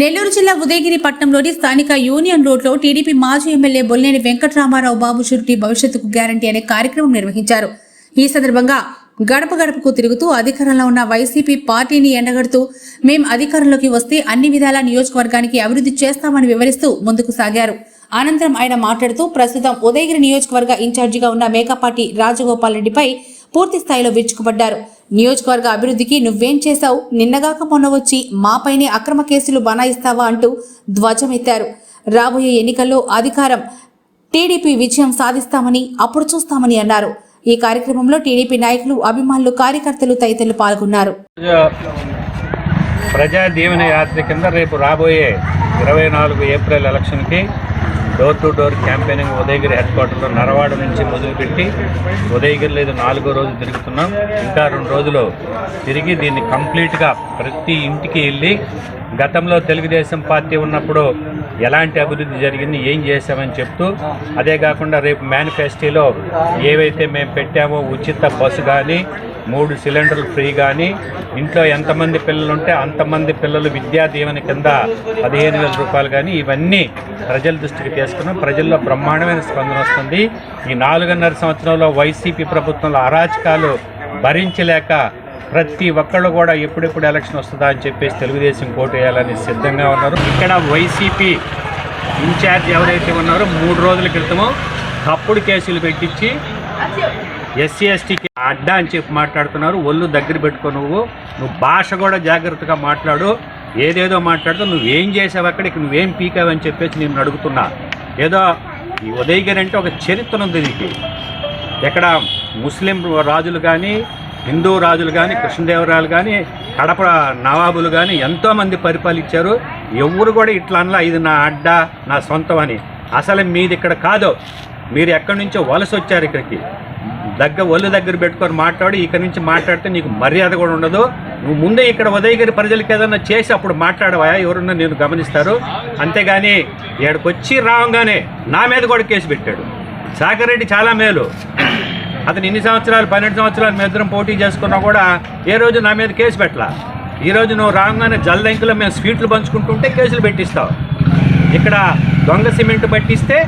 నెల్లూరు జిల్లా ఉదయగిరి పట్టణంలోని స్థానిక యూనియన్ రోడ్లో టీడీపీ మాజీ ఎమ్మెల్యే బొల్లేని వెంకటరామారావు బాబు షురిటీ భవిష్యత్తుకు గ్యారంటీ అనే కార్యక్రమం నిర్వహించారు. ఈ సందర్భంగా గడప గడపకు తిరుగుతూ అధికారంలో ఉన్న వైసీపీ పార్టీని ఎండగడుతూ మేం అధికారంలోకి వస్తే అన్ని విధాల నియోజకవర్గానికి అభివృద్ధి చేస్తామని వివరిస్తూ ముందుకు సాగారు. అనంతరం ఆయన మాట్లాడుతూ ప్రస్తుతం ఉదయగిరి నియోజకవర్గ ఇన్ఛార్జిగా ఉన్న మేకపాటి రాజగోపాల్ రెడ్డిపై పూర్తి స్థాయిలో విరుచుకుపడ్డారు. నియోజకవర్గ అభివృద్ధికి నువ్వేం చేశావు? నిన్నగాక మొన్న వచ్చి మాపైనే అక్రమ కేసులు బనాయిస్తావా అంటూ ధ్వజమెత్తారు. రాబోయే ఎన్నికల్లో అధికారం టీడీపీ విజయం సాధిస్తామని అప్పుడు చూస్తామని అన్నారు. ఈ కార్యక్రమంలో టీడీపీ నాయకులు అభిమానులు కార్యకర్తలు తదితరులు పాల్గొన్నారు. ప్రజా దీవెన యాత్ర కింద రేపు రాబోయే ఇరవై నాలుగు ఏప్రిల్ ఎలక్షన్కి door to door campaigning Udayagiri head క్వార్టర్లో నరవాడ నుంచి మొదలుపెట్టి ఉదయగిరిలో ఇది నాలుగో రోజు తిరుగుతున్నాం. ఇంకా రెండు రోజులు తిరిగి దీన్ని కంప్లీట్గా ప్రతి ఇంటికి వెళ్ళి గతంలో తెలుగుదేశం పార్టీ ఉన్నప్పుడు ఎలాంటి అభివృద్ధి జరిగింది ఏం చేశామని చెప్తూ అదే కాకుండా రేపు మేనిఫెస్టోలో ఏవైతే మేము పెట్టామో ఉచిత బస్సు కానీ మూడు సిలిండర్లు ఫ్రీ కానీ ఇంట్లో ఎంతమంది పిల్లలు ఉంటే అంతమంది పిల్లలు విద్యా దీవెన కింద పదిహేను వేల రూపాయలు కానీ ఇవన్నీ ప్రజల దృష్టికి తీసుకున్నాం. ప్రజల్లో బ్రహ్మాండమైన స్పందన వస్తుంది. ఈ నాలుగున్నర సంవత్సరంలో వైసీపీ ప్రభుత్వంలో అరాచకాలు భరించలేక ప్రతి ఒక్కళ్ళు కూడా ఎప్పుడెప్పుడు ఎలక్షన్ వస్తుందా అని చెప్పేసి తెలుగుదేశం కోటు వేయాలని సిద్ధంగా ఉన్నారు. ఇక్కడ వైసీపీ ఇన్ఛార్జ్ ఎవరైతే ఉన్నారో మూడు రోజుల క్రితము తప్పుడు కేసులు పెట్టించి ఎస్సీ ఎస్టీకి అడ్డా అని చెప్పి మాట్లాడుతున్నారు. ఒళ్ళు దగ్గర పెట్టుకో నువ్వు. నువ్వు భాష కూడా జాగ్రత్తగా మాట్లాడు. ఏదేదో మాట్లాడుతూ నువ్వేం చేసావు అక్కడ ఇక నువ్వేం పీకావని చెప్పేసి నేను అడుగుతున్నా. ఏదో ఈ ఉదయగిరి అంటే ఒక చరిత్ర ఉంది దీనికి. ఎక్కడ ముస్లిం రాజులు కానీ హిందూ రాజులు కానీ కృష్ణదేవరాయలు కానీ కడప నవాబులు కానీ ఎంతోమంది పరిపాలించారు. ఎవరు కూడా ఇట్లా అనలా ఇది నా అడ్డ నా సొంతం అని. అసలు మీది ఇక్కడ కాదు. మీరు ఎక్కడి నుంచో వలస వచ్చారు ఇక్కడికి. దగ్గర ఒళ్ళు దగ్గర పెట్టుకొని మాట్లాడు ఇక్కడ నుంచి మాట్లాడితే నీకు మర్యాద కూడా ఉండదు. నువ్వు ముందే ఇక్కడ ఉదయగిరి ప్రజలకు ఏదన్నా చేసి అప్పుడు మాట్లాడవా? ఎవరున్నా నేను గమనిస్తారు? అంతేగాని ఏడకొచ్చి రావంగానే నా మీద కూడా కేసు పెట్టాడు. సాగర్ రెడ్డి చాలా మేలు. అతను ఇన్ని సంవత్సరాలు పన్నెండు సంవత్సరాలు మేము పోటీ చేసుకున్నా కూడా ఏ రోజు నా మీద కేసు పెట్టలా? ఈ రోజు నువ్వు రాగానే జల్దంకులో మేము స్వీట్లు పంచుకుంటుంటే కేసులు పెట్టిస్తావు. ఇక్కడ దొంగ సిమెంట్ పట్టిస్తే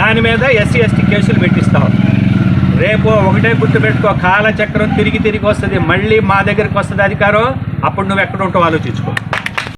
దాని మీద ఎస్సీ ఎస్టీ కేసులు పెట్టిస్తావు. రేపు ఒకటే గుర్తుపెట్టుకో కాలచక్రం తిరిగి తిరిగి వస్తుంది మళ్ళీ మా దగ్గరికి వస్తుంది అధికారం అప్పుడు నువ్వు ఎక్కడ ఉంటావు ఆలోచించుకో.